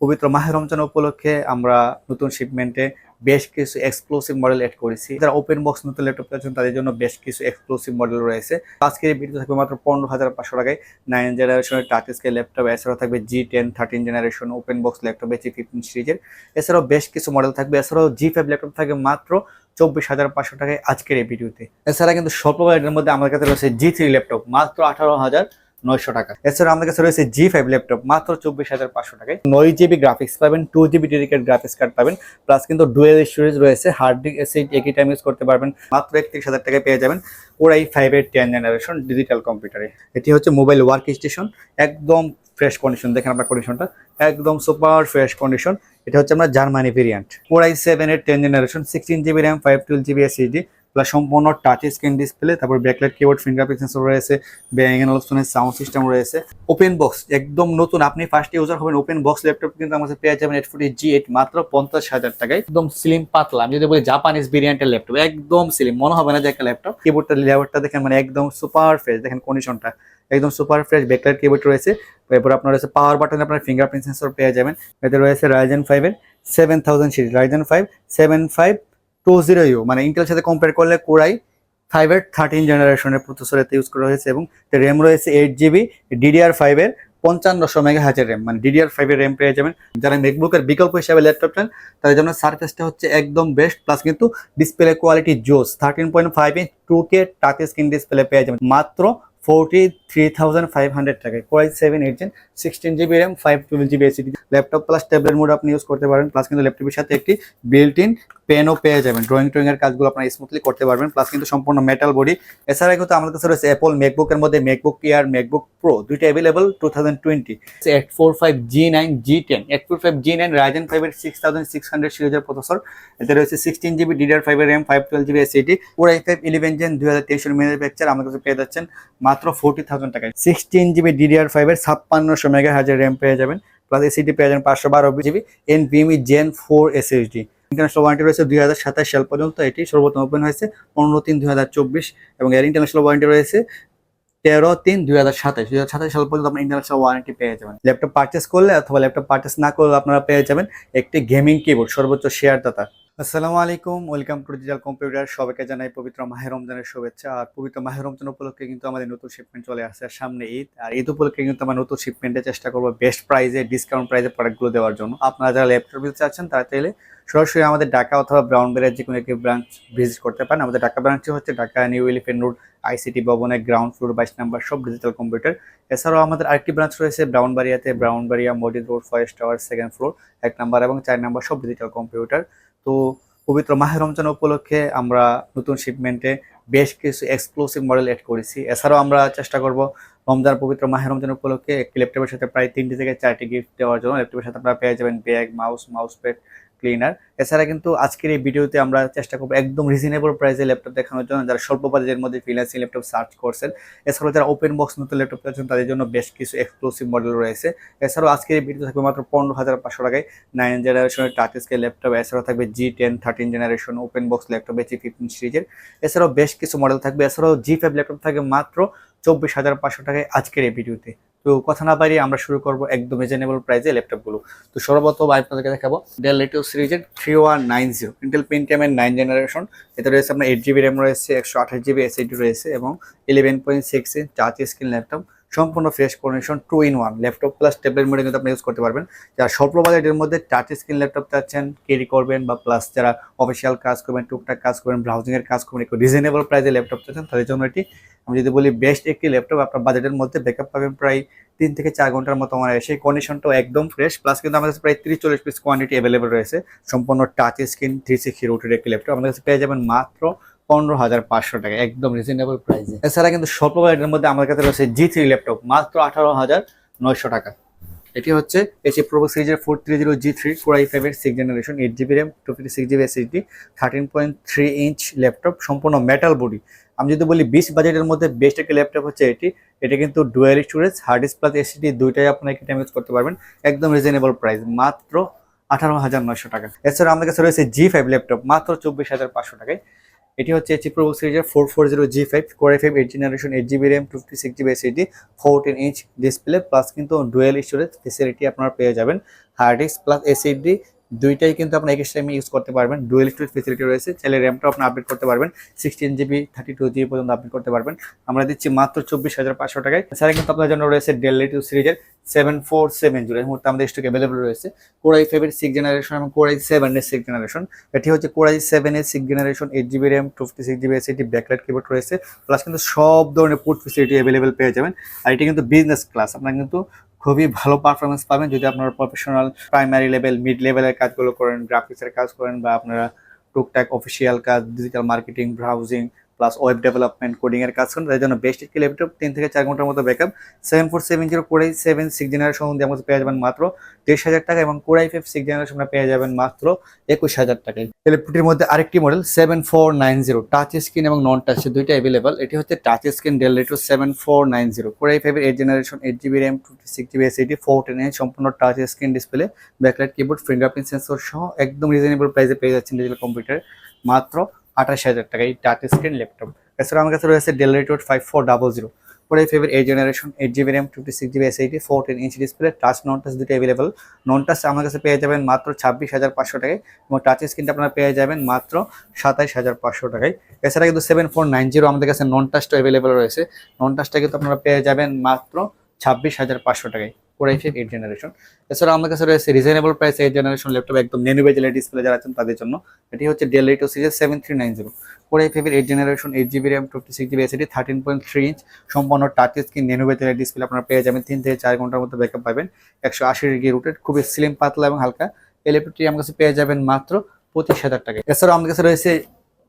পবিত্র মাহের রমজান উপলক্ষে আমরা নতুন শিপমেন্টে বেশ কিছু এক্সক্লুসিভ মডেল এড করেছি। যারা ওপেন বক্স নতুন ল্যাপটপ আছেন তাদের জন্য বেশ কিছু এক্সক্লুসিভ মডেল রয়েছে। আজকের এই ভিডিও থাকবে মাত্র পনেরো হাজার পাঁচশো টাকায়। নাইন জেনারেশনের টাচ স্কেল ল্যাপটপ এছাড়াও থাকবে G ten thirteen generation open box laptop G fifteen সিরিজের এছাড়াও বেশ কিছু মডেল থাকবে। এছাড়াও জি ফাইভ ল্যাপটপ থাকবে মাত্র চব্বিশ হাজার পাঁচশো টাকায় আজকের এই ভিডিওতে এছাড়া কিন্তু স্বল্প মধ্যে আমাদের কাছে রয়েছে জি থ্রি ল্যাপটপ মাত্র আঠারো হাজার নয়শো টাকা। এছাড়া আমাদের কাছে রয়েছে জি ফাইভ ল্যাপটপ মাত্র চব্বিশ হাজার পাঁচশো টাকায়। নয় জিবি গ্রাফিক্স পাবেন two GB dedicate graphics card পাবেন প্লাস কিন্তু ডুয়েল স্টোরেজ রয়েছে হার্ড ডিস্ক এসএইচ একই টাইম ইউজ করতে পারবেন, মাত্র একত্রিশ হাজার টাকায় পেয়ে যাবেন ওরাই ফাইভ এর টেন জেনারেশন ডিজিটাল কম্পিউটারে এটি হচ্ছে মোবাইল ওয়ার্ক স্টেশন একদম ফ্রেশ কন্ডিশন দেখেন আপনার কন্ডিশনটা একদম সুপার ফ্রেশ কন্ডিশন এটা হচ্ছে আমরা জার্মানি ভেরিয়েন্ট ওরাই সেভেন এর ten generation sixteen GB RAM five twelve GB SSD plus সম্পূর্ণ টাচ স্ক্রিন ডিসপ্লে তারপর ব্যাকলাইট কিবোর্ড ফিঙ্গারপ্রিন্ট সেন্সর রয়েছে ব্যাং অলসনের সাউন্ড সিস্টেম রয়েছে। ওপেন বক্স একদম নতুন, আপনি ফার্স্ট ইউজার হবেন ওপেন বক্স ল্যাপটপ কিন্তু আমাদের পেয়ে যাবেন এইট ফোর্টি জি এইট মাত্র পঞ্চাশ হাজার টাকায়। একদম স্লিম পাতলা, আমি যদি বলি জাপানিজ ভেরিয়েন্টের ল্যাপটপ একদম স্লিম মনে হবে না যে একটা ল্যাপটপ কিবোর্ডটা লেআউটটা দেখেন মানে একদম সুপার ফ্রেশ দেখেন কন্ডিশনটা একদম সুপার ফ্রেশ ব্যাকলাইট কিবোর্ড রয়েছে। এরপর আপনার রয়েছে পাওয়ার বাটনে আপনার ফিঙ্গারপ্রিন্ট সেন্সর পেয়ে যাবেন। এতে রয়েছে রাইজেন ফাইভের seven thousand series Ryzen five seven five two zero U মানে ইন্টেলের সাথে কম্পেয়ার করলে কোরাই ফাইভের থার্টিন জেনারেশনের প্রসেসর এতে ইউজ করা হয়েছে এবং র্যাম রয়েছে এইট জিবি ডিডিআর ফাইভের পঞ্চান্নশো মেগা হাজার র্যাম মানে ডিডিআর ফাইভের র্যাম পেয়ে যাবেন। যারা মেকবুকের বিকল্প হিসাবে ল্যাপটপ চান তাদের জন্য সার্ফেসটা হচ্ছে একদম বেস্ট প্লাস কিন্তু ডিসপ্লে কোয়ালিটি জোস thirteen point five inch two K touch screen display পেয়ে যাবেন। মাত্র forty three thousand five hundred টাকায় core i seven eight gen sixteen GB RAM five twelve GB SSD laptop plus tablet mode আপনি use করতে পারেন plus কিন্তু ল্যাপটপের সাথে একটি বিল্ট ইন পেনও পেয়ে যাবেন। ড্রয়িং ট্রয়িং এর কাজগুলো আপনারা স্মুথলি করতে পারবেন। প্লাস কিন্তু সম্পূর্ণ মেটাল বডি এছাড়া কিন্তু আমাদের কাছে রয়েছে অ্যাপল ম্যাকবুকের মধ্যে ম্যাকবুক এয়ার ম্যাকবুক প্রো দুইটা available two thousand twenty eight four five G nine G ten eight four five G nine Ryzen ফাইভের সিক্স থাউজেন্ড সিক্স হান্ড্রেড সিরিজের প্রসেসর এতে রয়েছে সিক্সটিন জিবি ডিডিআর ফাইভের RAM five twelve GB SSD four I five eleven gen দুই হাজার তেইশের manufacture আমাদের কাছে পেয়ে যাচ্ছেন মাত্র ফোর্টি থাউজেন্ড টাকায়। সিক্সটিন জিবি ডিডিআর ফাইভের ছাপ্পান্নশো মেগা হাজার র্যাম পেয়ে যাবেন। প্লাস এসিডি পেয়ে যাবেন পাঁচশো বারো GB NVMe gen four SSD international warranty রয়েছে দুই হাজার সাতাশ সাল পর্যন্ত। এটি সর্বোত্তম ওপেন হয়েছে পনেরো তিন দুই হাজার চব্বিশ এবং এর ইন্টারন্যাশনাল ওয়ারেন্টি রয়েছে তেরো তিন দুই হাজার সাতাশ। দুই হাজার সাতাশ সাল পর্যন্ত আপনার ইন্টারন্যাশনাল ওয়ারেন্টি পেয়ে যাবেন। ল্যাপটপ পারচেস করলে অথবা ল্যাপটপ পারচেস না করলে আপনারা পেয়ে যাবেন একটি গেমিং কিবোর্ড সর্বোচ্চ শেয়ার দাতা আসসালামু আলাইকুম ওয়েলকাম টু ডিজিটাল কম্পিউটার সবাইকে জানাই পবিত্র মাহের রমজানের শুভেচ্ছা। আর পবিত্র মাহের রমজান উপলক্ষে কিন্তু আমাদের নতুন শিপমেন্ট চলে আসছে আর সামনে ঈদ। আর ঈদ উপলক্ষে কিন্তু আমরা নতুন শিপমেন্টে চেষ্টা করব বেস্ট প্রাইসে ডিসকাউন্ট প্রাইসে প্রোডাক্টগুলো দেওয়ার জন্য। আপনারা যারা ল্যাপটপ চাচ্ছেন, তারা চাইলে সরাসরি আমাদের ঢাকা অথবা ব্রাউনবেরিয়ার যে কোনো একটি ব্রাঞ্চ ভিজিট করতে পারেন। আমাদের ঢাকা ব্রাঞ্চে হচ্ছে Dhaka new elephant road, ICT ভবনের গ্রাউন্ড ফ্লোর বাইশ নাম্বার সব ডিজিটাল কম্পিউটার এছাড়াও আমাদের আরেকটি ব্রাঞ্চ রয়েছে ব্রাউনবাড়িয়াতে, Brahmanbaria middle road forest tower second floor এক নাম্বার এবং চার নাম্বার সব ডিজিটাল কম্পিউটার তো পবিত্র মাহের রমজান উপলক্ষে আমরা নতুন শিপমেন্টে বেশ কিছু এক্সক্লুসিভ মডেল এড করেছি। এছাড়াও আমরা চেষ্টা করব রমজান পবিত্র মাহের রমজান উপলক্ষে একটি ল্যাপটপের সাথে প্রায় তিনটি থেকে চারটি গিফট দেওয়ার জন্য। ল্যাপটপের সাথে আপনারা পেয়ে যাবেন bag mouse mouse pad cleaner এছাড়া কিন্তু আজকের এই ভিডিওতে আমরা চেষ্টা করব একদম রিজনেবল প্রাইসে ল্যাপটপ দেখানোর জন্য, যারা স্বল্প বাজেটের মধ্যে ফ্রিল্যান্সিং ল্যাপটপ সার্চ করছেন। এছাড়াও যারা ওপেন বক্স নতুন ল্যাপটপ চাচ্ছেন, তাদের জন্য বেশ কিছু এক্সক্লুসিভ মডেল রয়েছে। এছাড়াও আজকের এই ভিডিও থাকবে মাত্র পনেরো হাজার পাঁচশো টাকায়। নাইন জেনারেশনের টাচ স্কেল ল্যাপটপ এছাড়াও থাকবে G ten thirteen generation open box laptop G fifteen সিরিজের এছাড়াও বেশ কিছু মডেল থাকবে। এছাড়াও জি ফাইভ ল্যাপটপ থাকবে মাত্র চব্বিশ হাজার পাঁচশো টাকায় আজকের এই ভিডিওতে তো কথা না বাড়িয়ে আমরা শুরু করব একদম রিজনেবল প্রাইসে ল্যাপটপগুলো তো সর্বপ্রথম আপনাদেরকে দেখাবো ডেল লেটো সিরিজের three one nine zero Intel পেন্টিয়ামের nine generation এতে রয়েছে আপনার এইট জিবি র্যাম রয়েছে, একশো আঠাশ জিবি এসএডি রয়েছে এবং eleven point six touch screen laptop সম্পূর্ণ fresh condition two in one laptop plus tablet মোডে কিন্তু আপনি ইউজ করতে পারবেন। যারা স্বল্প বাজেটের মধ্যে টাচ স্ক্রিন ল্যাপটপ চাচ্ছেন ক্যারি করবেন বা প্লাস যারা অফিসিয়াল কাজ করবেন, টুকটাক কাজ করবেন ব্রাউজিং এর কাজ করবেন, একটু রিজনেবল প্রাইসে ল্যাপটপ চাচ্ছেন, তাদের জন্য এটি, আমি যদি বলি বেস্ট একটি ল্যাপটপ আপনার বাজেটের মধ্যে ব্যাকআপ পাবেন প্রায় তিন থেকে চার ঘণ্টার মতো আমার সেই কন্ডিশনটাও একদম ফ্রেশ প্লাস কিন্তু আমাদের কাছে প্রায় তিরিশ চল্লিশ পিস কোয়ান্টিটি অ্যাভেলেবল রয়েছে। সম্পূর্ণ টাচ স্ক্রিন থ্রি সিক্সটি রোটের একটি ল্যাপটপ আমাদের কাছে পেয়ে যাবেন মাত্র পনেরো হাজার পাঁচশো টাকা, একদম রিজনেবল প্রাইসে এছাড়া কিন্তু স্বল্প বাজেটের মধ্যে আমার কাছে রয়েছে জি থ্রি ল্যাপটপ মাত্র আঠারো হাজার নয়শো টাকা। এটি হচ্ছে এসি প্রোবো সিরিজের four three zero G three four I ফাইভের six generation eight GB RAM two fifty six GB SSD thirteen point three inch laptop সম্পূর্ণ মেটাল বডি আমি যদি বলি বিশ বাজেটের মধ্যে বেস্ট একটি ল্যাপটপ হচ্ছে এটি, এটা কিন্তু dual storage hard disk plus SSD দুইটাই আপনার টাইম ইউজ করতে পারবেন, একদম রিজনেবল প্রাইস মাত্র আঠারো হাজার নয়শো টাকা। এছাড়া আমাদের কাছে রয়েছে জি ফাইভ ল্যাপটপ মাত্র চব্বিশ হাজার পাঁচশো টাকায়। এটি হচ্ছে এইচ প্রো সিরিজের four four zero G five core five eight generation eight GB RAM two fifty six GB SSD fourteen inch display plus কিন্তু ডুয়েল স্টোরেজ ফেসিলিটি আপনারা পেয়ে যাবেন। হার্ড ডিস্ক প্লাস এসএসডি দুইটাই কিন্তু আপনার একই টাইমে ইউজ করতে পারবেন। ডুয়েল স্টোরেজ ফেসিলিটি রয়েছে চাইলে র্যামটাও আপনি আপডেট করতে পারবেন। Sixteen GB thirty two GB পর্যন্ত আপডেট করতে পারবেন। আমরা দিচ্ছি মাত্র চব্বিশ হাজার পাঁচশো টাকায়। এছাড়া কিন্তু আপনার জন্য রয়েছে ডেল টু সিরিজের সেভেন ফোর সেভেন জিরো এই মুহূর্তে আমাদের স্টক অ্যাভেলেবল রয়েছে। কোরাই ফাইভের সিক্স জেনারেশন এবং কোরাই সেভেনের সিক্স জেনারেশন এটি হচ্ছে কোরাই সেভেনের six generation eight GB RAM two fifty six GB SSD backlight keyboard রয়েছে। প্লাস কিন্তু সব ধরনের পোর্ট ফেসিলিটি অ্যাভেলেবেল পেয়ে যাবেন। আর এটি কিন্তু বিজনেস ক্লাস আপনার কিন্তু খুবই ভালো পারফরমেন্স পাবেন যদি আপনারা প্রফেশনাল প্রাইমারি লেভেল মিড লেভেলের কাজগুলো করেন গ্রাফিক্সের কাজ করেন বা আপনারা টুকটাক অফিসিয়াল কাজ digital marketing browsing plus web development coding এর কাজ করেন তাদের জন্য বেস্ট একটি ল্যাপটপ তিন থেকে চার ঘণ্টার মতো backup seven four seven zero core i seven six generation দিয়ে আমাদের পেয়ে যাবেন মাত্র তেইশ হাজার টাকা এবং কোড়াই ফাইভ সিক্স জেনারেশন পেয়ে যাবেন মাত্র একুশ হাজার টাকায়। ল্যাপটপটির মধ্যে আরেকটি model seven four nine zero touch screen এবং নন টাচ দুইটা অ্যাভেলেবল এটি হচ্ছে touch screen Dell retro seven four nine zero core i ফাইভের eight generation eight GB RAM two six GB SSD four ten সম্পূর্ণ touch screen display backlight keyboard fingerprint sensor সহ একদম reasonable প্রাইসে পেয়ে যাচ্ছেন ডিজিটাল কম্পিউটার মাত্র আঠাশ হাজার টাকা, এই টাচ স্ক্রিন ল্যাপটপ এছাড়া আমার কাছে রয়েছে Dell রেটোড five four double zero four এই generation eight GB RAM fifty six GB S eighty four ten inch display touch non touch দুটো অ্যাভেলেবল নন টাচ আমার কাছে পেয়ে যাবেন মাত্র ছাব্বিশ হাজার পাঁচশো টাকায় এবং টাচ স্ক্রিনটা আপনারা পেয়ে যাবেন মাত্র সাতাইশ হাজার পাঁচশো টাকায়। এছাড়া কিন্তু সেভেন ফোর নাইন জিরো আমাদের কাছে নন টাচটা অ্যাভেলেবল রয়েছে। নন টাচটা কিন্তু আপনারা পেয়ে যাবেন মাত্র ছাব্বিশ হাজার পাঁচশো টাকায় কোরাই ফাইভ এইট জেনারেশন এছাড়া আমার কাছে রয়েছে reasonable price eight generation laptop একদম নেনু বেজেলের ডিসপ্লে যারা আছেন তাদের জন্য। এটি হচ্ছে ডেল এইটো series seven three nine zero core i ফাইভের eight generation eight GB RAM twenty six GB SSD thirteen point three inch সম্পূর্ণ টাচ স্ক্রিন নেনু বেজেলের ডিসপ্লে আপনারা পেয়ে যাবেন। তিন থেকে চার ঘণ্টার মধ্যে ব্যাকআপ পাবেন। একশো আশি ডিগ্রি রুটেড খুবই স্লিম পাতলা এবং হালকা। এই ল্যাপটপটি আমার কাছে পেয়ে যাবেন মাত্র পঁচিশ হাজার টাকা এছাড়াও আমার কাছে রয়েছে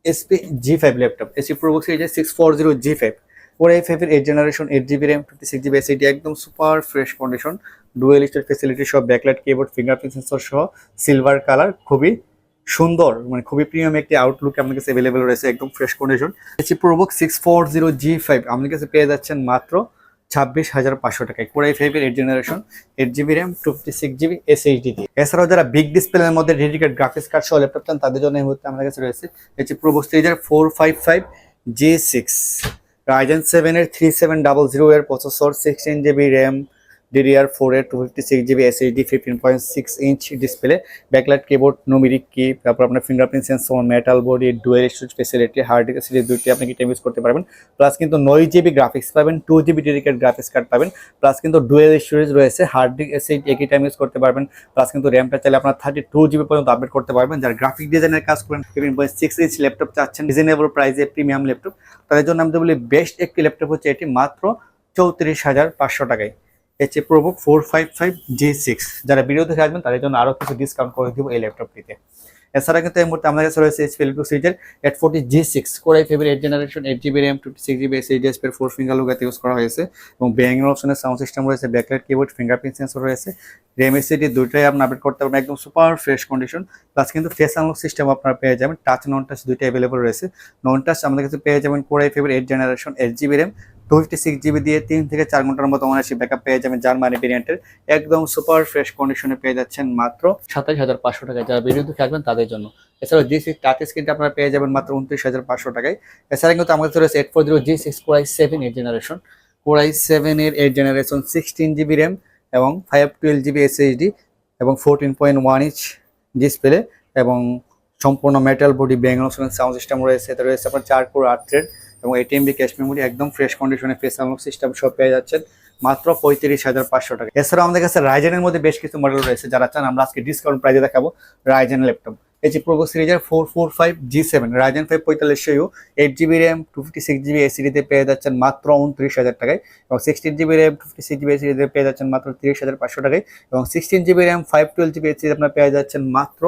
HP G five laptop HP ProBook six four zero G five four এই ফাইভের eight generation eight GB RAM fifty six GB SSD একদম super fresh condition dual star facility সহ ব্যাকলাইট কিবোর্ড ফিঙ্গারপ্রিন্ট সেন্সর সহ silver colour খুবই সুন্দর মানে খুবই premium একটি আউটলুক আপনার কাছে অ্যাভেলেবেল রয়েছে, একদম fresh condition AC ProBook six four zero G five আপনার কাছে পেয়ে যাচ্ছেন মাত্র ছাব্বিশ হাজার পাঁচশো টাকায়। কোরাই ফাইভের eight generation eight GB RAM fifty six GB SSD দিয়ে। এছাড়াও যারা বিগ ডিসপ্লের মধ্যে ডেডিকেট গ্রাফিক্স কার্ড সহ ল্যাপটপ চান, তাদের জন্য এই মুহূর্তে আমাদের কাছে রয়েছে হচ্ছে প্রোবো সিরিজের four five five G six Ryzen সেভেনের থ্রি সেভেন ডাবল জিরো এর processor sixteen GB RAM DDR four এর two fifty six GB SSD fifteen point six inch display backlight keyboard numeric key তারপর আপনার fingerprint sensor metal body dual storage facility hard disk series দুইটি আপনি কিটা use করতে পারবেন। Plus কিন্তু নয় জিবি গ্রাফিক্স পাবেন two GB dedicate graphics card পাবেন। প্লাস কিন্তু ডুয়েল স্টোরেজ রয়েছে হার্ড ডিস্ক এসএইচডি একই টাইম ইউজ করতে পারবেন। প্লাস কিন্তু র্যামটা চাইলে আপনার থার্টি টু জিবি পর্যন্ত আপডেট করতে পারবেন। যারা গ্রাফিক ডিজাইনের কাজ করেন fifteen point six inch laptop চাচ্ছেন রিজনেবল প্রাইসে প্রিমিয়াম ল্যাপটপ তাদের জন্য আমি বলি বেস্ট একটি ল্যাপটপ হচ্ছে এটি মাত্র চৌত্রিশ হাজার পাঁচশো টাকায়। হচ্ছে ProBook four five five G six যারা ভিডিও দেখে আসবেন, তাদের জন্য আরও কিছু ডিসকাউন্ট করে দিব এই ল্যাপটপটিতে এছাড়া কিন্তু এই মুহূর্তে আমাদের কাছে রয়েছে এইচপি ইলেকট্রিক সিরিজের eight forty G six core i ফেভের eight generation eight GB RAM twenty six GB S four finger লোকাতে use করা হয়েছে। এবং ব্যাঙ্গিং অপশনের সাউন্ড সিস্টেম রয়েছে ব্যাকলাইট কিবোর্ড ফিঙ্গারপ্রিন্ট সেন্সর রয়েছে। র্যাম এসিডি দুইটাই আপনি আপডেট করতে পারবেন, একদম সুপার ফ্রেশ কন্ডিশন প্লাস কিন্তু ফেস আনলক সিস্টেম আপনারা পেয়ে যাবেন টাচ নন টাচ দুইটা অ্যাভেলেবল রয়েছে। নন টাচ আমাদের কাছে পেয়ে যাবেন core i ফেভের eight generation eight GB RAM two fifty six GB দিয়ে তিন থেকে চার ঘণ্টার মতো অনায়াসে ব্যাকআপ পেয়ে যাবেন জার্মানি ভেরিয়েন্টের একদম সুপার ফ্রেশ কন্ডিশনে পেয়ে যাচ্ছেন মাত্র সাতাশ হাজার পাঁচশো টাকায়। যারা ভিডিও থাকবেন তাদের জন্য। এছাড়াও জি সিক্স টাচ স্ক্রিনটা আপনারা পেয়ে যাবেন মাত্র উনত্রিশ হাজার পাঁচশো টাকায়। এছাড়া কিন্তু আমাদের রয়েছে eight four zero G six core i seven eight generation core i সেভেনের eight generation sixteen GB RAM এবং ফাইভ টুয়েলভ জিবি এসএইচডি এবং fourteen point one inch display এবং সম্পূর্ণ metal body bang sound system রয়েছে। এতে রয়েছে আপনার চার কোর আট থ্রেড এবং এটিএমবি ক্যাশ মেমোরি একদম ফ্রেশ কন্ডিশনে ফেস আনলক সিস্টেম সব পেয়ে যাচ্ছেন। মাত্র পঁয়ত্রিশ হাজার পাঁচশো টাকা। এছাড়াও আমাদের কাছে রাইজেনের মধ্যে বেশ কিছু মডেল রয়েছে, যারা চান আমরা আজকে ডিসকাউন্ট প্রাইজে দেখাবো রাইজেন ল্যাপটপ এই যে প্রোগো সিরিজের four four five G seven Ryzen five পঁয়তাল্লিশশো U eight GB RAM two fifty six GB এসিডিতে পেয়ে যাচ্ছেন মাত্র উনত্রিশ হাজার টাকায় এবং sixteen GB RAM two fifty six GB এসিডিতে পেয়ে যাচ্ছেন মাত্র তিরিশ হাজার পাঁচশো টাকায় এবং sixteen GB RAM five twelve GB SSD আপনার পেয়ে যাচ্ছেন মাত্র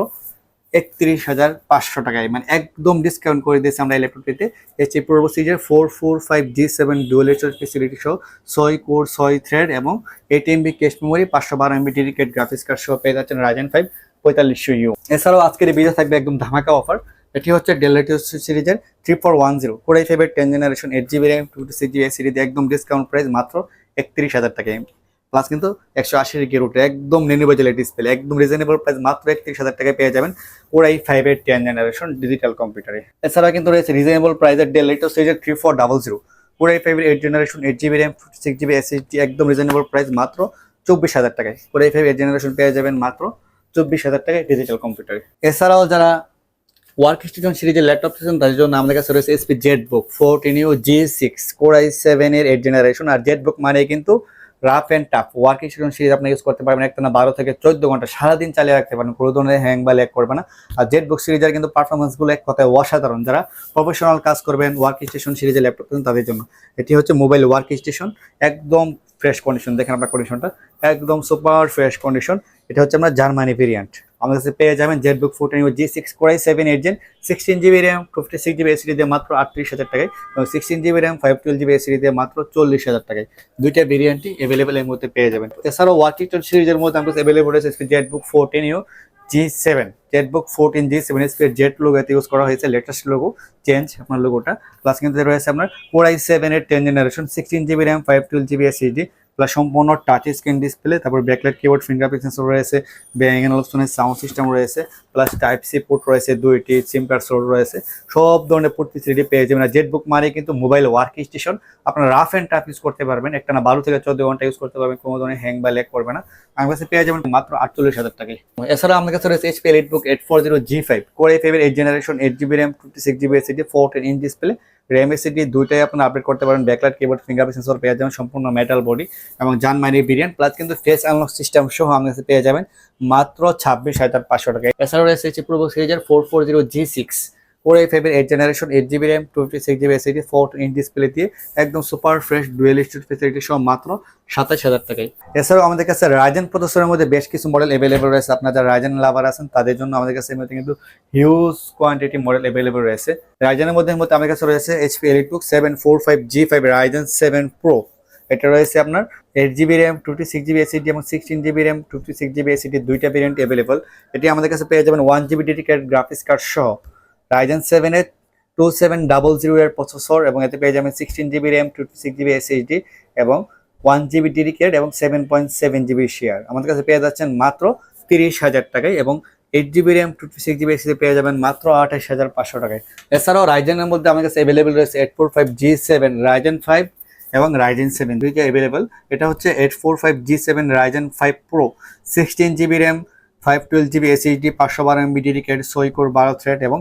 একত্রিশ হাজার পাঁচশো টাকায় মানে একদম ডিসকাউন্ট করে দিয়েছি আমরা এই ল্যাপটপটিতে AC pro four four five G seven dual storage facility সহ ছয় কোর ছয় থ্রেড এবং এইট এমবি ক্যাশ মেমোরি পাঁচশো বারো এমবি ডেডিকেট গ্রাফিক্স কার্ড সহ পেয়ে যাচ্ছেন রাজেন ফাইভ পঁয়তাল্লিশশো ইউ এছাড়াও আজকের এই ভিডিও থাকবে একদম ধামাকা অফার এটি হচ্ছে ডেলাইটিউস সিরিজের three four one zero core i ফাইভের ten generation eight GB RAM two six GB সিরিজে একদম ডিসকাউন্ট প্রাইস মাত্র একত্রিশ হাজার টাকায়। প্লাস কিন্তু একশো আশি গিয়ে রুটে একদম নেনি বাজেলের ডিসপ্লে একদম রিজনেবল প্রাইস মাত্র একত্রিশ হাজার টাকায় পেয়ে যাবেন কোরাই ফাইভ এর টেন জেনারেশন ডিজিটাল কম্পিউটারে এছাড়া কিন্তু রয়েছে রিজনেবল প্রাইসের ডেল লেটো সিরিজের three four double zero core i five eight generation eight GB RAM six GB SSD একদম রিজনেবল প্রাইস মাত্র চব্বিশ হাজার টাকায়। কোরাই ফাইভ এইট জেনারেশন পেয়ে যাবেন মাত্র চব্বিশ হাজার টাকায় ডিজিটাল কম্পিউটারে এছাড়াও যারা ওয়ার্ক স্টেশন সিরিজের ল্যাপটপ চাচ্ছেন, তাদের জন্য আমাদের কাছে রয়েছে HP ZBook fourteen U G six core i seven এর এইট জেনারেশন আর জেড বুক মানে কিন্তু rough and tough working station series আপনি ইউজ করতে পারবেন একটা না বারো থেকে চোদ্দ ঘণ্টা। সারাদিন চালিয়ে রাখতে পারেন কোনো ধরনের হ্যাং বা ল্যাগ করবে না। আর জেট বুক সিরিজের কিন্তু পারফরমেন্সগুলো এক কথায় অসাধারণ, যারা প্রফেশনাল কাজ করবেন ওয়ার্ক স্টেশন সিরিজের ল্যাপটপ কিন্তু তাদের জন্য। এটি হচ্ছে মোবাইল ওয়ার্ক স্টেশন একদম ফ্রেশ কন্ডিশন দেখেন আপনার কন্ডিশনটা একদম সুপার ফ্রেশ কন্ডিশন এটা হচ্ছে আমরা জার্মানি ভেরিয়েন্ট আমাদের কাছে পেয়ে যাবেন ZBook fourteen G six core i seven eight gen sixteen GB RAM fifty six GB SSD দিয়ে মাত্র আটত্রিশ হাজার টাকায় এবং sixteen GB RAM five twelve GB SSD দিয়ে মাত্র চল্লিশ হাজার টাকায়। দুইটা ভেরিয়েন্টই অ্যাভেলেবেল এর মধ্যে পেয়ে যাবেন। এছাড়াও ওয়ার্কিং সিরিজের মধ্যে আমাদের অ্যাভেলেবল রয়েছে Z book fourteen U G seven Z book fourteen G seven SP Z logo এতে ইউজ করা হয়েছে লেটেস্ট লোগো চেঞ্জ আপনার লোগোটা প্লাস কিন্তু রয়েছে আপনার কোরাই সেভেন এর ten generation sixteen GB RAM five twelve GB SSD plus সম্পূর্ণ টাচ স্ক্রিন ডিসপ্লে তারপর ব্যাকলাইট কিবোর্ড ফিঙ্গারপ্রিন্ট সেন্সর রয়েছে ব্যাঙ্গেন অপশনের সাউন্ড সিস্টেম রয়েছে প্লাস টাইপ সি পোর্ট রয়েছে দুইটি সিম কার্ড সোর্ট রয়েছে, সব ধরনের পোর্ট ফেসিলিটি পেয়ে যাবেন। আর জেট বুক মানে কিন্তু মোবাইল ওয়ার্ক স্টেশন আপনারা রাফ অ্যান্ড টাফ ইউজ করতে পারবেন। একটা না বারো থেকে চোদ্দ ঘণ্টা ইউজ করতে পারবেন, কোনো ধরনের হ্যাং বা ল্যাগ করবে না। আমার কাছে পেয়ে যাবেন মাত্র আটচল্লিশ হাজার টাকায়। এছাড়া আমাদের কাছে রয়েছে HP eight book eight four zero G five core ফাইভের eight generation eight GB RAM fifty six GB SSD four ten inch display RAM SSD দুইটাই আপনি আপডেট করতে পারেন। ব্যাকলাইট কিবোর্ড ফিঙ্গারপ্রিন্ট সেন্সর পেয়ে যাবেন সম্পূর্ণ মেটাল বডি এবং জান মাইনি ভেরিয়েন্ট প্লাস কিন্তু ফেস আনলক সিস্টেম সহ কাছে পেয়ে যাবেন মাত্র ছাব্বিশ হাজার পাঁচশো টাকা এছাড়াও রয়েছে প্রো সিরিজের four four zero G six four এই ফাইভের eight generation eight GB RAM two fifty six GB SSD four in display দিয়ে একদম সুপার ফ্রেশ ডুয়েল স্টুড ফেসিলিটি সহ মাত্র সাতাশ হাজার টাকায়। এছাড়াও আমাদের কাছে রাইজেন প্রসেসরের মধ্যে বেশ কিছু মডেল অ্যাভেলেবল রয়েছে। আপনার যারা রাইজেন লাভার আছেন, তাদের জন্য আমাদের কাছে কিন্তু হিউজ কোয়ান্টিটি মডেল অ্যাভেলেবল রয়েছে। রাইজেনের মধ্যে মধ্যে আমাদের কাছে রয়েছে HP EliteBook seven four five G five Ryzen seven pro এটা রয়েছে আপনার eight GB RAM twenty six GB SSD এবং sixteen GB RAM twenty six GB SSD দুইটা ভেরিয়েন্ট অ্যাভেলেবল এটি আমাদের কাছে পেয়ে যাবেন one GB dedicate graphics card সহ। রাইজেন সেভেনের টু সেভেন ডাবল জিরো এর প্রসেসর এবং এতে পেয়ে যাবেন sixteen GB RAM two six GB SSD এবং ওয়ান জিবি ডেডিকেট এবং seven point seven GB share আমাদের কাছে পেয়ে যাচ্ছেন মাত্র তিরিশ হাজার টাকায় এবং eight GB RAM two six GB SSD পেয়ে যাবেন মাত্র আঠাশ হাজার পাঁচশো টাকায়। এছাড়াও রাইজেনের মধ্যে আমার কাছে অ্যাভেলেবেল রয়েছে eight four five G seven Ryzen five এবং রাইজেন সেভেন দুইটা অ্যাভেলেবেল এটা হচ্ছে eight four five G seven Ryzen five pro sixteen GB RAM five twelve GB SSD পাঁচশো বারো এমবি ডেডিকেট সইকোর বারো থ্রেড এবং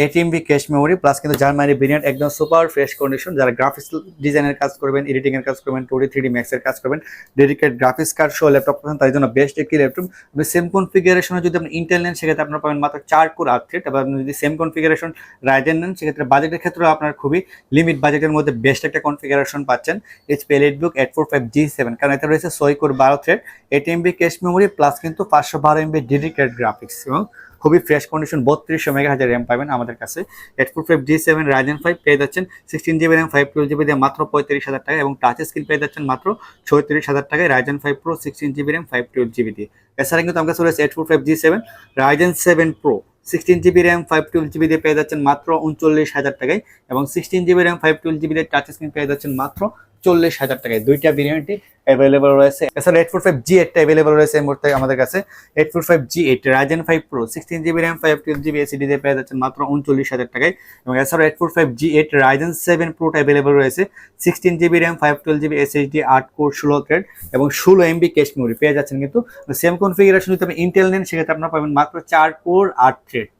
eight MB cache memory plus কিন্তু জার্মানি ভেরিয়েন্ট একদম সুপার ফ্রেশ কন্ডিশন যারা গ্রাফিক্স ডিজাইনের কাজ করবেন এডিটিং এর কাজ করবেন টু ডি থ্রি ডি ম্যাক্সের কাজ করবেন ডেডিকেট গ্রাফিক্স কার্ড সহ ল্যাপটপ পাবেন তার জন্য বেস্ট একটি ল্যাপটপ আপনি সেম কনফিগারেশনে যদি আপনি ইন্টেল নেন, সেক্ষেত্রে আপনার পাবেন মাত্র চার কোর আপডেট এবার আপনি যদি সেম কনফিগারেশন রাইজেন নেন, সেক্ষেত্রে বাজেটের ক্ষেত্রেও আপনার খুবই লিমিট বাজেটের মধ্যে বেস্ট একটা কনফিগারেশন পাচ্ছেন। HP elite book eight four five G seven কারণ এতে রয়েছে ছয় কোর বারো thread eight MB cache memory plus কিন্তু পাঁচশো বারো এমবি ডেডিকেট গ্রাফিক্স এবং খুবই ফ্রেশ কন্ডিশন বত্রিশশো মেগা হাজার র্যাম পাবেন আমাদের কাছে। Eight four five G seven Ryzen five পেয়ে যাচ্ছেন sixteen GB RAM five twelve GB দিয়ে মাত্র পঁয়ত্রিশ হাজার টাকা এবং টাচ স্ক্রিন পেয়ে যাচ্ছেন মাত্র ছয়ত্রিশ হাজার টাকায় Ryzen five pro sixteen GB RAM five twelve GB দিয়ে। এছাড়া কিন্তু আমার কাছে রয়েছে eight four five G seven Ryzen seven pro sixteen GB RAM five twelve GB দিয়ে পেয়ে যাচ্ছেন মাত্র উনচল্লিশ হাজার টাকায় এবং sixteen GB RAM five twelve GB দিয়ে টাচ স্ক্রিন পেয়ে যাচ্ছেন মাত্র চল্লিশ হাজার টাকায় দুইটা ভেরিয়েন্টই অ্যাভেলেবল রয়েছে। এছাড়া এইট ফোর ফাইভ জি এইটটা অ্যাভেলেবল রয়েছে এই মুহূর্তে আমাদের কাছে। Eight four five G eight Ryzen five pro sixteen GB RAM five twelve GB SSD দিয়ে পেয়ে যাচ্ছেন মাত্র উনচল্লিশ হাজার টাকায়। এবং এছাড়া eight four five G eight Ryzen seven প্রোটা available রয়েছে sixteen GB RAM five twelve GB SSD আট কোর ষোলো থ্রেড এবং ষোলো এমবি ক্যাশ মেমোরি পেয়ে যাচ্ছেন কিন্তু। সেম কনফিগারেশন যদি আপনি ইন্টেল নেন, সেক্ষেত্রে আপনারা পাবেন মাত্র চার কোর আট থ্রেড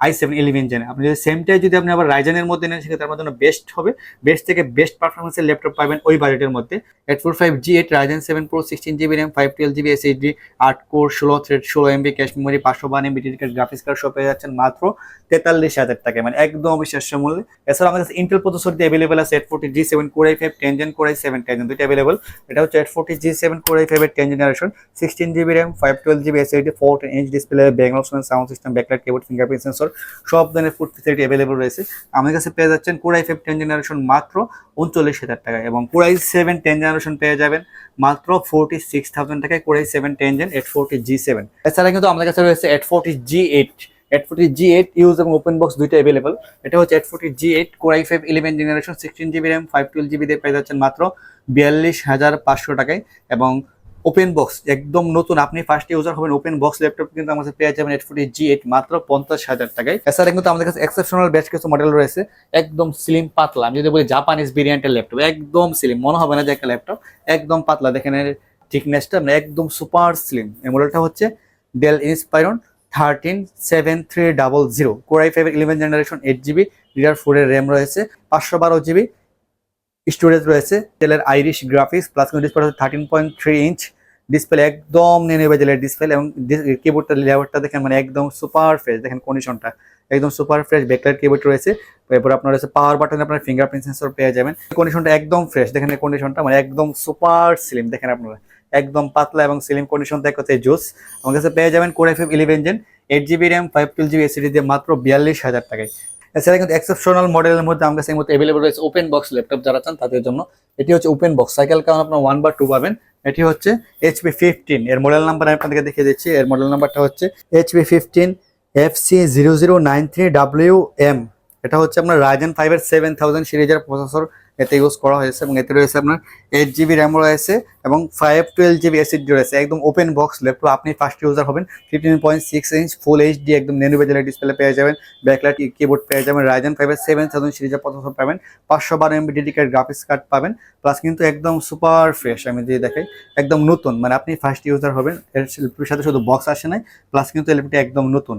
আই সেভেন ইলেভেন জেনে আপনি যদি সেমটাই যদি আপনি আবার রাইজেনের মধ্যে নেন, সেক্ষেত্রে আপনার জন্য বেস্ট হবে। বেস্ট থেকে বেস্ট পারফরমেন্সের ল্যাপটপ পাবেন ওই বাজেটের মধ্যে। Eight four five G eight Ryzen seven pro sixteen GB RAM five twelve GB SSD আট কোর ষোলো থ্রেড ষোলো এমবি ক্যাশ মেমোরি পাঁচশো বান এমবি ডেডিকেট গ্রাফিক্স কার্ড সব পেয়ে যাচ্ছেন মাত্র তেতাল্লিশ হাজার টাকা মানে একদম অবিশ্বাস্য মূল্যে। এছাড়া আমাদের ইন্টেল প্রসেসর দিয়ে অ্যাভেলেবল আছে eight forty G seven core I five ten gen core I seven ten দুইটা অ্যাভেলেবল এটা হচ্ছে eight forty G seven core I ফাইভের ten generation sixteen GB RAM five twelve GB SSD four inch display Bengal sound system backlight keyboard fingerprint sensor সব ধরনের food facility available রয়েছে। আমাদের কাছে পেয়ে যাচ্ছেন কোরাই ফাইভ টেন জেনারেশন মাত্র উনচল্লিশ হাজার টাকায় এবং কোরাই সেভেন টেন জেনারেশন পেয়ে যাবেন মাত্র ফোরটি সিক্স থাউজেন্ড টাকায় core i seven ten gen eight forty G seven এছাড়া কিন্তু আমাদের কাছে রয়েছে eight forty G eight eight forty G eight use এবং ওপেন বক্স দুইটা অ্যাভেলেবল এটা হচ্ছে eight forty G eight core i five eleven generation sixteen GB RAM five twelve GB দিয়ে পেয়ে যাচ্ছেন মাত্র বিয়াল্লিশ হাজার পাঁচশো টাকায় এবং ওপেন বক্স একদম নতুন। আপনি ফার্স্ট ইউজার হবেন ওপেন বক্স ল্যাপটপ কিন্তু আমাদের পেয়ে যাবেন এইট ফোর্টি জি এইট মাত্র পঞ্চাশ হাজার টাকায়। এছাড়া কিন্তু আমাদের কাছে এক্সেপশনাল বেশ কিছু মডেল রয়েছে, একদম স্লিম পাতলা। আমি যদি বলি জাপানিজ ভেরিয়েন্টের ল্যাপটপ একদম স্লিম মনে হবে না যে একটা ল্যাপটপ একদম পাতলা। দেখেন এর থিকনেসটা মানে একদম সুপার স্লিম এই মডেলটা হচ্ছে Dell Inspiron thirteen seven three double zero core i five eleven generation eight GB DDR ফোরের র্যাম রয়েছে, পাঁচশো বারো জিবি স্টোরেজ রয়েছে। ডেলের Iris graphics plus display thirteen point three inch display একদম নেনে বেজেলের ডিসপ্লে এবং কিবোর্ডটা লেআউটটা দেখেন মানে একদম সুপার ফ্রেশ দেখেন কন্ডিশনটা একদম সুপার ফ্রেশ ব্যাকলাইট কিবোর্ড রয়েছে। এরপর আপনার রয়েছে পাওয়ার বাটনে আপনার ফিঙ্গারপ্রিন্ট সেন্সর পেয়ে যাবেন। কন্ডিশনটা একদম ফ্রেশ দেখেন এই কন্ডিশনটা মানে একদম সুপার স্লিম দেখেন আপনারা। একদম পাতলা এবং স্লিম কন্ডিশন এক কথায় জোস। আমার কাছে পেয়ে যাবেন core F eleven gen eight GB RAM five twelve GB SSD দিয়ে মাত্র বিয়াল্লিশ হাজার টাকায়। এছাড়া কিন্তু এক্সেপশনাল মডেলের মধ্যে আমার কাছে এই মধ্যে অ্যাভেলেবল রয়েছে ওপেন বক্স ল্যাপটপ যারা চান তাদের জন্য। এটি হচ্ছে ওপেন বক্স সাইকেল কারণ আপনার ওয়ান বা টু পাবেন। এটি হচ্ছে এইচপি ফিফটিন এর মডেল নাম্বার আমি আপনাদেরকে দেখিয়ে দিচ্ছি। এর মডেল নাম্বারটা হচ্ছে HP fifteen F C zero zero nine three W M এটা হচ্ছে আপনার রাইজেন ফাইভের সেভেন থাউজেন্ড সিরিজের প্রসেসর এতে ইউজ করা হয়েছে এবং এতে রয়েছে আপনার এইট জিবি র্যাম রয়েছে এবং ফাইভ টুয়েলভ জিবি এসিডি রয়েছে। একদম ওপেন বক্স ল্যাপটপ আপনি ফার্স্ট ইউজার হবেন। Fifteen point six inch full HD একদম নেনু বেজেলের ডিসপ্লে পেয়ে যাবেন। ব্যাকলাইট কিবোর্ড পেয়ে যাবেন। রাইজেন ফাইভের সেভেন থাউজেন্ড সিরিজের প্রসেসর পাবেন। পাঁচশো বারো এমবি ডেডিকেট গ্রাফিক্স কার্ড পাবেন। প্লাস কিন্তু একদম সুপার ফ্রেশ আমি যদি দেখাই, একদম নতুন। মানে আপনি ফার্স্ট ইউজার হবেন, এর সাথে শুধু বক্স আসে নাই। প্লাস কিন্তু ল্যাপটপটি একদম নতুন।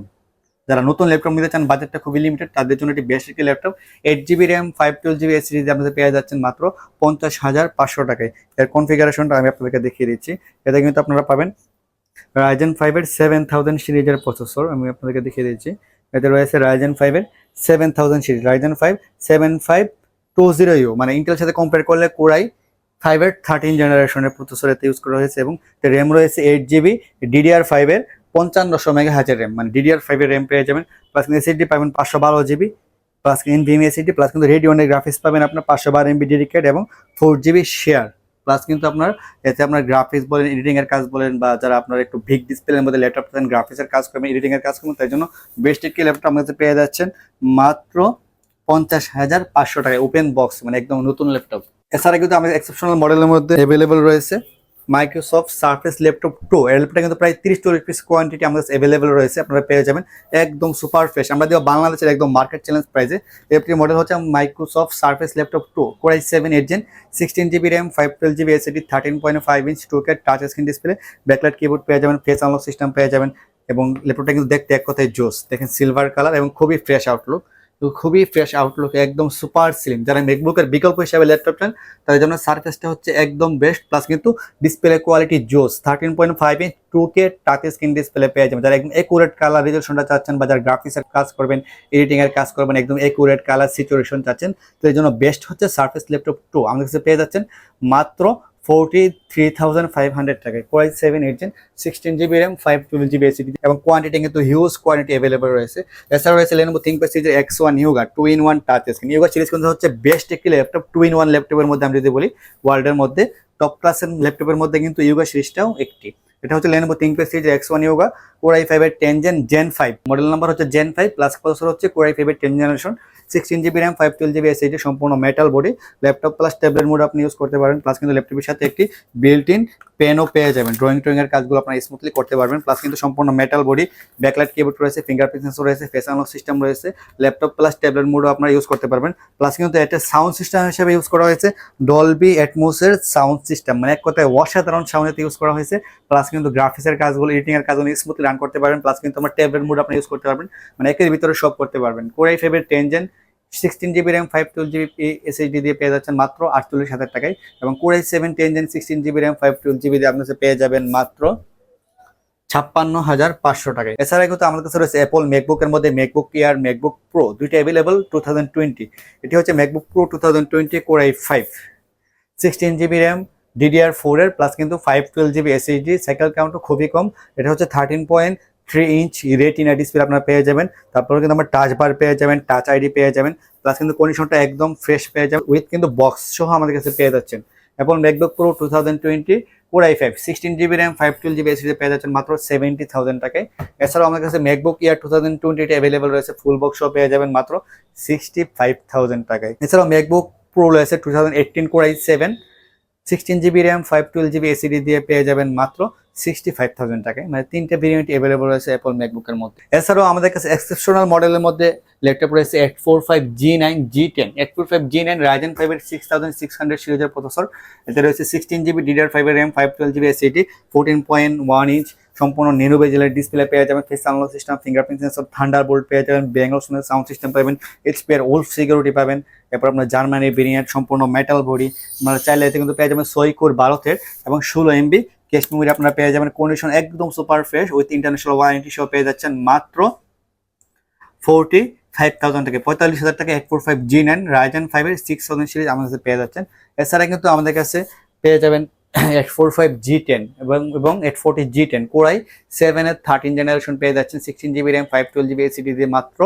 যারা নতুন ল্যাপটপ নিতে চান বাজেটটা খুবই লিমিটেড তাদের জন্য একটি বেস্ট একটি laptop eight GB RAM five twelve GB series আপনাদের পেয়ে যাচ্ছেন মাত্র পঞ্চাশ হাজার পাঁচশো টাকায়। এর কনফিগারেশনটা আমি আপনাদেরকে দেখিয়ে দিচ্ছি। এটা কিন্তু আপনারা পাবেন রাইজেন ফাইভের সেভেন থাউজেন্ড সিরিজের প্রসেসর আমি আপনাদেরকে দেখিয়ে দিচ্ছি। এতে রয়েছে রাইজেন ফাইভের seven thousand series Ryzen five seven five two zero U মানে ইন্টেলের সাথে কম্পেয়ার করলে কোরাই ফাইভের থার্টিন জেনারেশনের প্রসেসর এতে ইউজ করা হয়েছে এবং র্যাম রয়েছে এইট জিবি ডিডিআর ফাইভের পঞ্চান্নশো মেগা হাজার র্যাম মানে ডিডিআর ফাইভের র্যাম পেয়ে যাবেন প্লাস এসএসডি পাবেন পাঁচশো বারো GB plus NVM SSD plus কিন্তু রেডিওনের গ্রাফিক্স পাবেন আপনার পাঁচশো বারো এমবি ডেডিকেট এবং ফোর জিবি শেয়ার প্লাস কিন্তু আপনার এতে আপনার গ্রাফিক্স বলেন এডিটিং এর কাজ বলেন, বা যারা আপনার একটু ভিগ ডিসপ্লের মধ্যে ল্যাপটপ চান গ্রাফিক্স এর কাজ করবেন এডিটিং এর কাজ করবেন তাই জন্য বেস্ট একটি ল্যাপটপ আমাদের পেয়ে যাচ্ছেন মাত্র পঞ্চাশ হাজার পাঁচশো টাকায় ওপেন বক্স মানে একদম নতুন ল্যাপটপ এছাড়া কিন্তু আমাদের এক্সেপশনাল মডেলের মধ্যে অ্যাভেলেবল রয়েছে। মাইক্রোসফট সার্ফেস ল্যাপটপ প্রো এর ল্যাপটপটা কিন্তু প্রায় তিরিশ চল্লিশ পিস কোয়ান্টিটি আমাদের অ্যাভেলেবল রয়েছে, আপনারা পেয়ে যাবেন। একদম সুপার ফ্রেশ আমরা দেওয়া বাংলাদেশের একদম মার্কেট চ্যালেঞ্জ প্রাইসে ল্যাপটপটি মডেল হচ্ছে Microsoft Surface laptop pro core i seven eight gen sixteen GB RAM five twelve GB SSD thirteen point five inch Tuker touch screen display backlight keyboard পেয়ে যাবেন ফেস আনলক সিস্টেম পেয়ে যাবেন, এবং ল্যাপটপটা কিন্তু দেখতে এক কথায় জোস। দেখেন সিলভার কালার এবং খুবই ফ্রেশ আউটলুক খুবই ফ্রেশ আউটলুক একদম সুপার স্লিম যারা মেকবুকের বিকল্প হিসাবে ল্যাপটপ চান তাদের জন্য সার্ফেসটা হচ্ছে একদম বেস্ট প্লাস কিন্তু ডিসপ্লে কোয়ালিটি জোস। Thirteen point five inch two K touch screen display পেয়ে যাবেন। যারা একদম একুরেট কালার রেজলিউশনটা চাচ্ছেন বা যারা গ্রাফিক্সের কাজ করবেন এডিটিং এর কাজ করবেন, একদম একুরেট কালার সিচুয়েশন চাচ্ছেন, তো এর জন্য বেস্ট হচ্ছে সার্ফেস ল্যাপটপ টু আমাদের কাছে পেয়ে যাচ্ছেন মাত্র forty three thousand five hundred টাকায় core i seven eight gen sixteen GB RAM five twelve GB SSD এবং কোয়ান্টিটি কিন্তু হিউজ কোয়ান্টিটি অ্যাভেলেবল রয়েছে। এছাড়া রয়েছে লেনোভো থিঙ্কপ্যাড সিরিজের X one Yoga two in one touch screen Yoga series কিন্তু হচ্ছে best একটি ল্যাপটপ টু ইন ওয়ান ল্যাপটপের মধ্যে আমি যদি বলি ওয়ার্ল্ডের মধ্যে টপ ক্লাসের ল্যাপটপের মধ্যে কিন্তু ইউগা সিরিজটাও একটি। এটা হচ্ছে লেনোভো থিঙ্কপ্যাড সিরিজের X one Yoga core i ফাইভের ten gen gen five model number হচ্ছে জেন ফাইভ প্লাস প্রসেসর হচ্ছে কোরাই ফাইভের ten generation sixteen GB RAM five twelve GB SSD সম্পূর্ণ metal body laptop plus tablet mode আপনি use করতে পারেন plus কিন্তু ল্যাপটপের সাথে একটি বিল্ট ইন পেনও পেয়ে যাবেন। ড্রয়িং ট্রয়িং এর কাজগুলো আপনারা স্মুথলি করতে পারবেন প্লাস কিন্তু সম্পূর্ণ মেটাল বডি ব্যাকলাইট কিবোর্ড রয়েছে ফিঙ্গারপ্রিন্ট সেন্সর রয়েছে ফেস সিস্টেম রয়েছে ল্যাপটপ প্লাস ট্যাবলেট মোডও আপনারা ইউজ করতে পারবেন প্লাস কিন্তু এটা সাউন্ড সিস্টেম হিসেবে ইউজ করা হয়েছে ডলবি অ্যাটমোসের সাউন্ড সিস্টেম মানে এক কথায় অসাধারণ সাউন্ডেতে ইউজ করা হয়েছে প্লাস কিন্তু গ্রাফিক্সের কাজগুলো এডিটিং এর কাজগুলো স্মুথলি রান করতে পারবেন প্লাস কিন্তু আমার ট্যাবলেট মোড আপনি ইউজ করতে পারবেন মানে একের ভিতরে সব করতে পারবেন। কোরাই ফাইভের ten gen sixteen GB RAM five twelve GB SSD দিয়ে পেয়ে যাচ্ছেন মাত্র আটচল্লিশ হাজার টাকায় এবং core i seven ten gen sixteen GB RAM five twelve GB দিয়ে আপনার পেয়ে যাবেন মাত্র ছাপ্পান্ন হাজার পাঁচশো টাকায়। এছাড়া কিন্তু আমাদের কাছে রয়েছে অ্যাপল ম্যাকবুকের মধ্যে ম্যাকবুক এয়ার ম্যাকবুক প্রো দুইটা অ্যাভেলেবল টু থাউজেন্ড টোয়েন্টি এটি হচ্ছে MacBook pro two thousand twenty core i five sixteen GB RAM DDR ফোরের প্লাস কিন্তু five twelve GB SSD cycle কাউন্টও খুবই কম। এটা হচ্ছে thirteen point three inch retina display আপনারা পেয়ে যাবেন। তারপরে কিন্তু আমার টাচ বার পেয়ে যাবেন টাচ আইডি পেয়ে যাবেন। প্লাস কিন্তু কন্ডিশনটা একদম ফ্রেশ পেয়ে যাবেন উইথ কিন্তু বক্স সহ আমাদের কাছে পেয়ে যাচ্ছেন। এবং MacBook pro two thousand twenty core I five sixteen GB RAM five twelve GB SSD পেয়ে যাচ্ছেন মাত্র সেভেন্টি থাউজেন্ড টাকায়। এছাড়াও আমাদের কাছে MacBook Air two thousand twenty available রয়েছে ফুল বক্সও পেয়ে যাবেন মাত্র সিক্সটি ফাইভ থাউজেন্ড টাকায়। এছাড়াও ম্যাকবুক প্রো রয়েছে two thousand eighteen core I seven sixteen GB RAM five twelve GB SSD দিয়ে পেয়ে যাবেন মাত্র সিক্সটি ফাইভ থাউজেন্ড টাকায়। মানে তিনটে ভেরিয়েন্ট অ্যাভেলেবল রয়েছে অ্যাপল ম্যাকবুকের মধ্যে। এছাড়াও আমাদের কাছে এক্সেপশনাল মডেলের মধ্যে ল্যাপটপ রয়েছে eight four five G nine G ten eight four five G nine Ryzen ফাইভের সিক্স থাউজেন্ড সিক্স হান্ড্রেড সিরিজের প্রসেসর এতে রয়েছে সিক্সটিন জিবি ডিডার ফাইভের RAM five twelve GB SSD fourteen point one inch সম্পূর্ণ নেনু বেজেলের display পেয়ে যাবেন। Face unlock system fingerprint sensor Thunderbolt পেয়ে যাবেন। ব্যাঙ্গল সাউন্ড সিস্টেম পাবেন। এইচপি এর ওল্ড সিকিউরিটি পাবেন। এরপর আপনার জার্মানি ভেরিয়েন্ট সম্পূর্ণ মেটাল বডি আপনারা চাইলে এতে কিন্তু পেয়ে যাবেন সৈকোর ভারতের এবং ষোলো এমবি ক্যাশ মেমোরি আপনারা পেয়ে যাবেন। কন্ডিশন একদম super fresh with international warranty সহ পেয়ে যাচ্ছেন মাত্র ফোরটি ফাইভ থাউজেন্ড থেকে পঁয়তাল্লিশ হাজার টাকা। Eight four five G nine Ryzen ফাইভের সিক্স থাউজেন্ড সিরিজ আমাদের কাছে পেয়ে যাচ্ছেন। এছাড়া কিন্তু আমাদের কাছে পেয়ে যাবেন eight four five G ten এবং এবং eight forty G ten core i সেভেনের থার্টিন জেনারেশন পেয়ে যাচ্ছেন। Sixteen GB RAM five twelve GB SSD দিয়ে মাত্র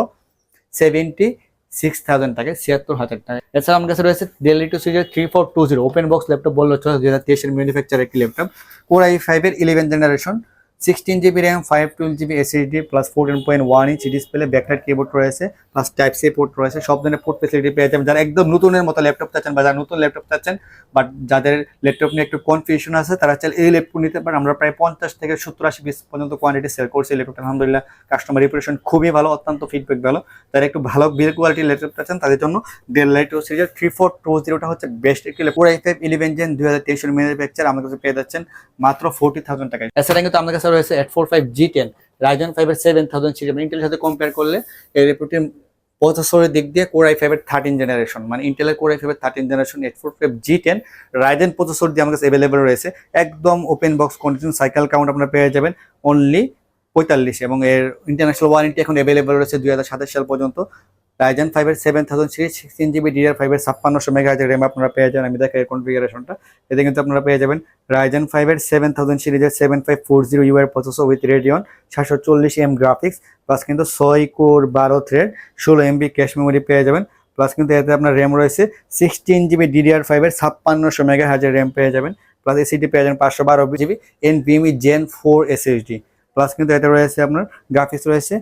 সেভেন্টি সিক্স থাউজেন্ড টাকা ছিয়াত্তর হাজার টাকা এছাড়া আমার কাছে রয়েছে ডেল টু সিরিজের three four two zero open box laptop বলল চলে দুই হাজার তেইশের ম্যানুফ্যাকচার একটি ল্যাপটপ কোরাই ফাইভের eleven generation sixteen GB RAM five twelve GB SSD plus fourteen point one inch display backlight keyboard রয়েছে প্লাস টাইপ সি পোর্ট রয়েছে, সব ধরনের পোর্ট ফেসিলিটি পেয়ে যাবেন। যারা একদম নতুনের মতো ল্যাপটপ চাচ্ছেন বা যারা নতুন ল্যাপটপ চাচ্ছেন বাট যাদের ল্যাপটপ নিয়ে একটু কনফিউশন আছে, তারা চাইলে এই ল্যাপটপ নিতে পারেন। আমরা প্রায় পঞ্চাশ থেকে সত্তর আশি পিস পর্যন্ত কোয়ান্টিটি সেল করছি ল্যাপটপটা আলহামদুলিল্লাহ কাস্টমার রিপুটেশন খুবই ভালো, অত্যন্ত ফিডব্যাক ভালো। যারা একটু ভালো বিল কোয়ালিটির ল্যাপটপ চাচ্ছেন, তাদের জন্য ডেল লাইট সিরিজের থ্রি ফোর টু জিরোটা হচ্ছে বেস্ট একটি ল্যাপটপ ফাইভ ইলেভেন জেন দুই হাজার তেইশের ম্যানুফ্যাকচার আমাদের কাছে পেয়ে যাচ্ছেন মাত্র ফোর্টি থাউজেন্ড টাকায়। এছাড়া কিন্তু আমাদের কাছে রয়েছে eight four five G ten Ryzen ফাইভের সেভেন থাউজেন্ড সিরিজ মানে ইন্টেলের সাথে কম্পেয়ার করলে এই ল্যাপটপটির প্রসেসরের দিক দিয়ে কোর আই ফাইভের থার্টিন জেনারেশন মানে ইন্টেলের কোর আই ফাইভের thirteen generation eight four five G ten Ryzen processor দিয়ে আমার কাছে অ্যাভেলেবল রয়েছে। একদম open box condition cycle count আপনারা পেয়ে যাবেন অনলি পঁয়তাল্লিশ এবং এর ইন্টারন্যাশনাল ওয়ারেন্টি এখন অ্যাভেলেবল রয়েছে দুই হাজার সাতাশ সাল পর্যন্ত। রাইজেন ফাইভের seven thousand series sixteen GB DDR ফাইভের ছাপ্পান্নশো মেগাহাজের র্যাম আপনারা পেয়ে যাবেন। আমি দেখাই কনফিগারেশনটা এতে কিন্তু আপনারা পেয়ে যাবেন রাইজেন ফাইভের সেভেন থাউজেন্ড সিরিজের seven five four zero U processor with Radeon সাতশো চল্লিশ এম গ্রাফিক্স প্লাস কিন্তু ছয় কোর বারো থ্রেড ষোলো এমবি ক্যাশ মেমোরি পেয়ে যাবেন। প্লাস কিন্তু এতে আপনার র্যাম রয়েছে সিক্সটিন জিবি ডিডিআর ফাইভের ছাপ্পান্নশো মেগা হাজার র্যাম পেয়ে যাবেন। প্লাস এসিডি পেয়ে যাবেন পাঁচশো বারো GB NVMe gen four SSD plus কিন্তু এতে রয়েছে আপনার গ্রাফিক্স রয়েছে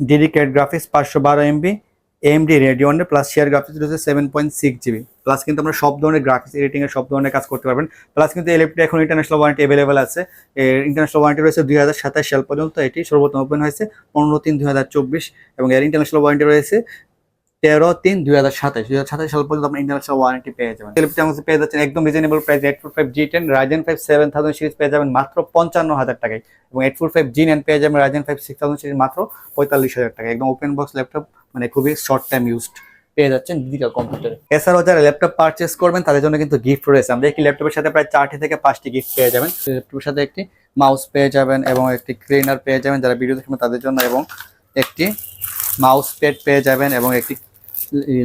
ডেডিকেট গ্রাফিক্স পাঁচশো বারো এমবি এমডি রেডিওনে প্লাস শেয়ার গ্রাফিক্স রয়েছে seven point six GB plus কিন্তু আমরা সব ধরনের গ্রাফিক্স এডিটিং এর সব ধরনের কাজ করতে পারবেন। প্লাস কিন্তু এলএফটি এখন ইন্টারন্যাশনাল ওয়ারেন্টি অ্যাভেলেবেল আছে। এর ইন্টারন্যাশনাল ওয়ারেন্টি রয়েছে দুই হাজার সাতাশ সাল পর্যন্ত। এটি সর্বোত্তম ওপেন হয়েছে পনেরো তিন দুই হাজার চব্বিশ। এবং এর ইন্টারন্যাশনাল ওয়ারেন্টি রয়েছে তেরো তিন দুই হাজার সাতাশ। দুই হাজার সাতাশ সাল পর্যন্ত আপনি ইন্টারন্যাশনাল ওয়ারেন্টি পেয়ে যাবেন। টেলিভিশন আমাদের পেয়ে যাচ্ছেন একদম reasonable price eight four five G ten Ryzen five seven thousand series পেয়ে যাবেন মাত্র পঞ্চান্ন হাজার টাকায়। এবং eight four five G nine পেয়ে যাবেন Ryzen five six thousand series মাত্র পঁয়তাল্লিশ হাজার টাকা একদম ওপেন বক্স ল্যাপটপ মানে খুবই শর্ট টাইম ইউজড পেয়ে যাচ্ছেন ডিজিটাল কম্পিউটারে এছাড়াও যারা ল্যাপটপ পারচেস করবেন, তাদের জন্য কিন্তু গিফট রয়েছে। আমরা একটি ল্যাপটপের সাথে প্রায় চারটি থেকে পাঁচটি গিফট পেয়ে যাবেন। ল্যাপটপের সাথে একটি মাউস পেয়ে যাবেন এবং একটি ক্লিনার পেয়ে যাবেন যারা ভিডিও দেখবেন তাদের জন্য এবং একটি মাউস প্যাড পেয়ে যাবেন এবং একটি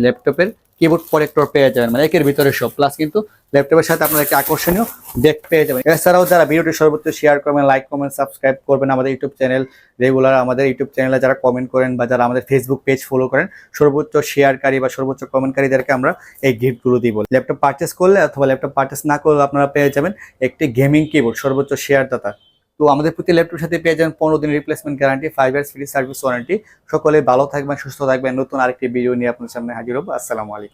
ল্যাপটপের কিবোর্ড প্রোটেক্টর পেয়ে যাবেন। মানে একের ভিতরে সব। প্লাস কিন্তু ল্যাপটপের সাথে আপনারা একটি আকর্ষণীয় ডেক পেয়ে যাবেন। এছাড়াও যারা ভিডিওটি সর্বোচ্চ শেয়ার করবেন লাইক কমেন্ট সাবস্ক্রাইব করবেন আমাদের ইউটিউব চ্যানেল রেগুলার আমাদের ইউটিউব চ্যানেলে যারা কমেন্ট করেন বা যারা আমাদের ফেসবুক পেজ ফলো করেন, সর্বোচ্চ শেয়ারকারী বা সর্বোচ্চ কমেন্টকারীদেরকে আমরা এই গিফটগুলো দিব। ল্যাপটপ পারচেস করলে অথবা ল্যাপটপ পারচেস না করলে আপনারা পেয়ে যাবেন একটি গেমিং কিবোর্ড সর্বোচ্চ শেয়ার দাতা। তো আমাদের প্রতি ল্যাপটপের সাথে পেয়ে যান পনেরো দিন replacement guarantee five years free service warranty সকলে ভালো থাকবেন, সুস্থ থাকবেন। নতুন আরেকটি ভিডিও নিয়ে আপনার সামনে হাজির হব। আসসালামু আলাইকুম।